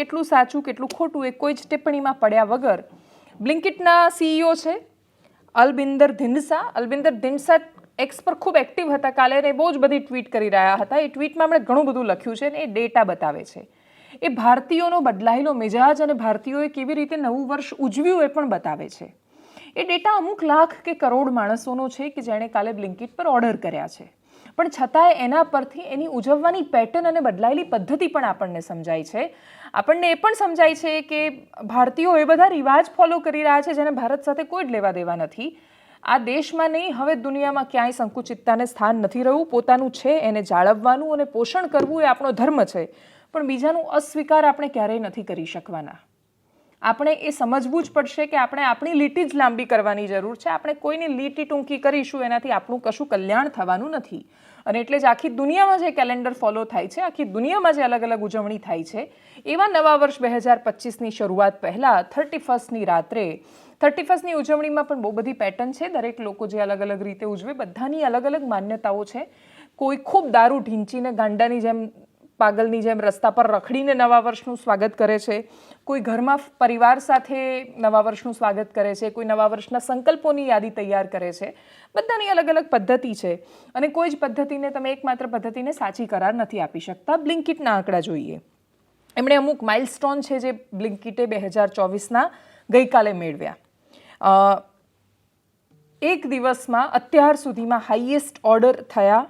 કેટલું સાચું, કેટલું ખોટું એ કોઈ જ ટિપ્પણીમાં પડ્યા વગર બ્લિન્કિટના સીઈઓ છે અલબિંદર ધીંડસા અલબિંદર ધીંડસા એક્સ પર ખૂબ એક્ટિવ હતા. કાલે અને બહુ જ બધી ટ્વીટ કરી રહ્યા હતા. એ ટ્વીટમાં એમણે ઘણું બધું લખ્યું છે અને એ ડેટા બતાવે છે. એ ભારતીયોનો બદલાયેલો મિજાજ અને ભારતીયોએ કેવી રીતે નવું વર્ષ ઉજવ્યું એ પણ બતાવે છે. એ ડેટા અમુક લાખ કે કરોડ માણસોનો છે કે જેણે કાલે બ્લિન્કિટ પર ઓર્ડર કર્યા છે. પણ છતાંય એના પરથી એની ઉજવવાની પેટર્ન અને બદલાયેલી પદ્ધતિ પણ આપણને સમજાય છે. આપણને એ પણ સમજાય છે કે ભારતીયો એ બધા રિવાજ ફોલો કરી રહ્યા છે જેને ભારત સાથે કોઈ જ લેવા દેવા નથી. આ દેશમાં નહીં, હવે દુનિયામાં ક્યાંય સંકુચિતતાને સ્થાન નથી રહ્યું. પોતાનું છે એને જાળવવાનું અને પોષણ કરવું એ આપણો ધર્મ છે. પણ બીજાનું અસ્વીકાર આપણે ક્યારેય નથી કરી શકવાના. આપણે એ સમજવું જ પડશે કે આપણે આપણી લીટી જ લાંબી કરવાની જરૂર છે. આપણે કોઈની લીટી ટૂંકી કરીશું એનાથી આપણું કશું કલ્યાણ થવાનું નથી. અને એટલે જ આખી દુનિયામાં જે કેલેન્ડર ફોલો થાય છે, આખી દુનિયામાં જે અલગ અલગ ઉજવણી થાય છે, એવા નવા વર્ષ બે હજાર પચીસની શરૂઆત પહેલાં થર્ટી ફર્સ્ટની રાત્રે થર્ટી ફર્સ્ટની ઉજવણીમાં પણ બહુ બધી પેટર્ન છે. દરેક લોકો જે અલગ અલગ રીતે ઉજવે, બધાની અલગ અલગ માન્યતાઓ છે. કોઈ ખૂબ દારૂ ઢીંચીને ગાંડાની જેમ પાગલની જેમ રસ્તા પર રખડીને નવા વર્ષનું સ્વાગત કરે છે. કોઈ ઘરમાં પરિવાર સાથે નવા વર્ષનું સ્વાગત કરે છે. કોઈ નવા વર્ષના સંકલ્પોની યાદી તૈયાર કરે છે. બધાની અલગ અલગ પદ્ધતિ છે અને કોઈ જ પદ્ધતિને તમે એકમાત્ર પદ્ધતિને સાચી કરાર નથી આપી શકતા. બ્લિંકિટના આંકડા જોઈએ. એમણે અમુક માઇલસ્ટોન છે જે બ્લિંકિટે બે હજાર ચોવીસના ગઈકાલે મેળવ્યા. એક દિવસમાં અત્યાર સુધીમાં હાઈએસ્ટ ઓર્ડર થયા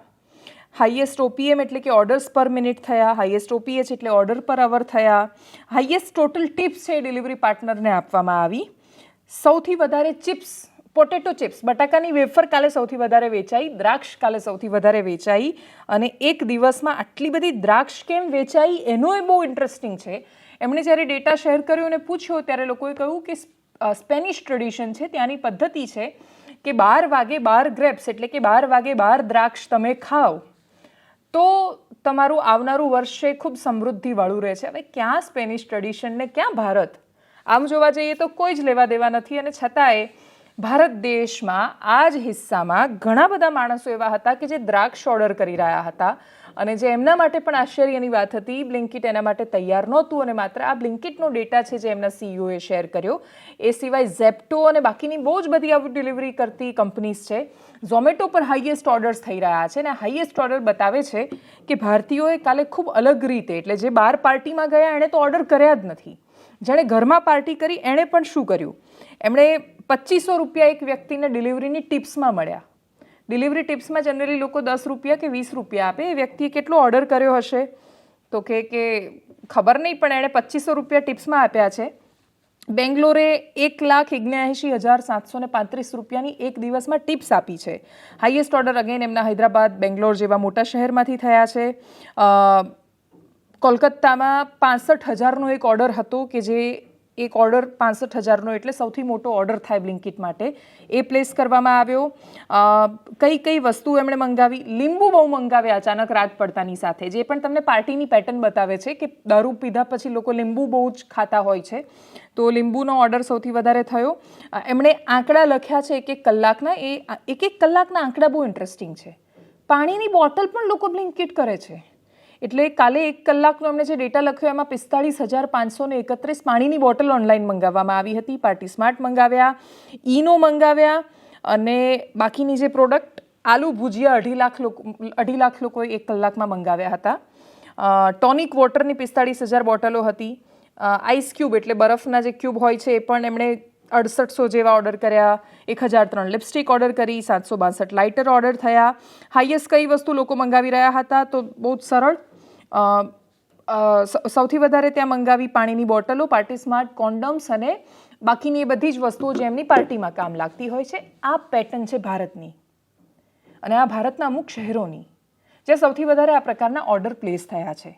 હાઈએસ્ટ ઓપીએમ એટલે કે ઓર્ડર્સ પર મિનિટ થયા હાઈએસ્ટ ઓપીએચ એટલે ઓર્ડર પર અવર થયા. હાઈએસ્ટ ટોટલ ટિપ્સ છે ડિલિવરી પાર્ટનરને આપવામાં આવી. સૌથી વધારે ચિપ્સ પોટેટો ચિપ્સ બટાકાની વેફર કાલે સૌથી વધારે વેચાઈ, દ્રાક્ષ કાલે સૌથી વધારે વેચાઈ અને એક દિવસમાં આટલી બધી દ્રાક્ષ કેમ વેચાઈ એનો એ બહુ ઇન્ટરેસ્ટિંગ છે. એમણે જ્યારે ડેટા શેર કર્યો અને પૂછ્યો ત્યારે લોકોએ કહ્યું કે સ્પેનિશ ટ્રેડિશન છે, ત્યાંની પદ્ધતિ છે કે બાર વાગે બાર ગ્રેપ્સ એટલે કે બાર વાગે બાર દ્રાક્ષ તમે ખાઓ. તો તમારું આવનારું વર્ષ છે ખૂબ સમૃદ્ધિવાળું રહે છે. હવે ક્યાં સ્પેનિશ ટ્રેડિશન ને ક્યાં ભારત? આમ જોવા જઈએ તો કોઈ જ લેવા દેવા નથી અને છતાંય ભારત દેશમાં આ જ હિસ્સામાં ઘણા બધા માણસો એવા હતા કે જે દ્રાક્ષ ઓર્ડર કરી રહ્યા હતા. અને જે એમના માટે પણ આશ્ચર્યની વાત હતી બ્લિન્કિટ એના માટે તૈયાર નહોતું અને માત્ર આ બ્લિન્કિટનો ડેટા છે જે એમના સીઈઓએ શેર કર્યો. એ સિવાય ઝેપ્ટો અને બાકીની બહુ જ બધી આવી ડિલિવરી કરતી કંપનીઝ છે. ઝોમેટો પર હાઈએસ્ટ ઓર્ડર્સ થઈ રહ્યા છે અને હાઈએસ્ટ ઓર્ડર બતાવે છે કે ભારતીયોએ કાલે ખૂબ અલગ રીતે, એટલે જે બાર પાર્ટીમાં ગયા, એણે તો ઓર્ડર કર્યા જ નથી. જેણે ઘરમાં પાર્ટી કરી, એણે પણ શું કર્યું? એમણે પચીસો રૂપિયા એક વ્યક્તિને ડિલિવરીની ટિપ્સમાં મળ્યા. ડિલિવરી ટિપ્સમાં જનરલી લોકો દસ રૂપિયા કે વીસ રૂપિયા આપે. એ વ્યક્તિએ કેટલો ઓર્ડર કર્યો હશે? તો કે કે ખબર નહીં, પણ એણે પચીસો રૂપિયા ટિપ્સમાં આપ્યા છે. બેંગ્લોરે એક લાખ ઓગણએંશી હજાર સાતસો ને પાંત્રીસ રૂપિયાની એક દિવસમાં ટિપ્સ આપી છે. હાઈએસ્ટ ઓર્ડર અગેન એમના હૈદરાબાદ, બેંગ્લોર જેવા મોટા શહેરમાંથી થયા છે. કોલકાતામાં પાસઠ હજારનો એક ઓર્ડર હતો કે જે એક ઓર્ડર પાસઠ હજારનો એટલે સૌથી મોટો ઓર્ડર થાય બ્લિંકિટ માટે. એ પ્લેસ કરવામાં આવ્યો. કઈ કઈ વસ્તુ એમણે મંગાવી? લીંબુ બહુ મંગાવ્યા અચાનક રાત પડતાની સાથે. જે પણ તમને પાર્ટીની પેટર્ન બતાવે છે કે દારૂ પીધા પછી લોકો લીંબુ બહુ જ ખાતા હોય છે. તો લીંબુનો ઓર્ડર સૌથી વધારે થયો. એમણે આંકડા લખ્યા છે એક એક કલાકના. એ, એક એક કલાકના આંકડા બહુ ઇન્ટરેસ્ટિંગ છે. પાણીની બોટલ પણ લોકો બ્લિંકિટ કરે છે. એટલે કાલે એક કલાકનો એમણે જે ડેટા લખ્યો, એમાં પિસ્તાળીસ હજાર પાંચસો ને એકત્રીસ પાણીની બોટલ ઓનલાઈન મંગાવવામાં આવી હતી. પાર્ટી સ્માર્ટ મંગાવ્યા, ઈનો મંગાવ્યા અને બાકીની જે પ્રોડક્ટ, આલુ ભુજિયા અઢી લાખ લોકો, અઢી લાખ લોકોએ એક કલાકમાં મંગાવ્યા હતા. ટોનિક વોટરની પિસ્તાળીસ હજાર બોટલો હતી. આઈસ ક્યુબ એટલે બરફના જે ક્યુબ હોય છે, એ પણ એમણે અડસઠસો જેવા ઓર્ડર કર્યા. એક હજાર ત્રણ લિપસ્ટિક ઓર્ડર કરી, સાતસો બાસઠ લાઇટર ઓર્ડર થયા. હાઈએસ્ટ કઈ વસ્તુ લોકો મંગાવી રહ્યા હતા? તો બહુ જ સરળ સૌથી વધારે ત્યાં મંગાવી પાણીની બોટલો, પાર્ટી સ્માર્ટ કોન્ડમ્સ અને બાકીની એ બધી જ વસ્તુઓ જે એમની પાર્ટીમાં કામ લાગતી હોય છે, આ પેટર્ન છે ભારતની. અને આ ભારતના અમુક શહેરોની જે સૌથી વધારે આ પ્રકારના ઓર્ડર પ્લેસ થયા છે.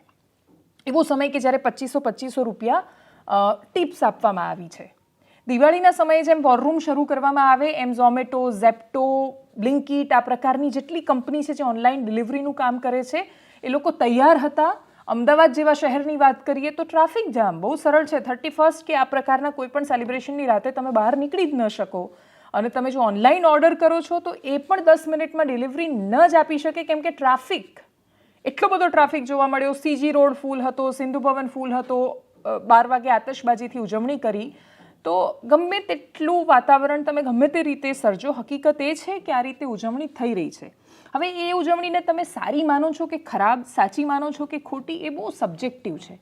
એવો સમય કે જ્યારે પચીસો પચીસો રૂપિયા ટિપ્સ આપવામાં આવી છે. દિવાળીના સમયે જેમ વોરરૂમ શરૂ કરવામાં આવે, એમ ઝોમેટો ઝેપ્ટો બ્લિંકિટ આ પ્રકારની જેટલી કંપની છે જે ઓનલાઈન ડિલિવરીનું કામ કરે છે એ લોકો તૈયાર હતા. અમદાવાદ જેવા શહેરની વાત કરીએ તો ટ્રાફિક જામ બહુ સરળ છે. થર્ટી ફર્સ્ટ કે આ પ્રકારના કોઈ પણ સેલિબ્રેશનની રાતે તમે બહાર નીકળી જ ન શકો. અને તમે જો ઓનલાઈન ઓર્ડર કરો છો તો એ પણ દસ મિનિટમાં ડિલિવરી ન જ આપી શકે કેમ કે ટ્રાફિક, એટલો બધો ટ્રાફિક જોવા મળ્યો. સીજી રોડ ફૂલ હતો, સિંધુ ભવન ફૂલ હતો. બાર વાગે આતશબાજીથી ઉજવણી કરી. તો ગમે તેટલું વાતાવરણ તમે ગમે તે રીતે સર્જો, હકીકત એ છે કે આ રીતે ઉજવણી થઈ રહી છે. હવે એ ઉજવણીને તમે સારી માનો છો કે ખરાબ, સાચી માનો છો કે ખોટી એ બહુ સબ્જેક્ટિવ છે.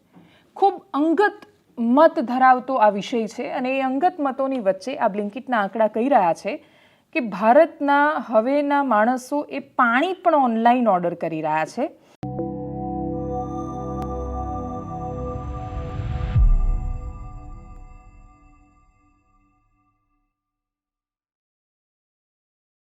ખૂબ અંગત મત ધરાવતો આ વિષય છે અને એ અંગત મતોની વચ્ચે આ બ્લિંકિટના આંકડા કહી રહ્યા છે કે ભારતના હવેના માણસો એ પાણી પણ ઓનલાઈન ઓર્ડર કરી રહ્યા છે.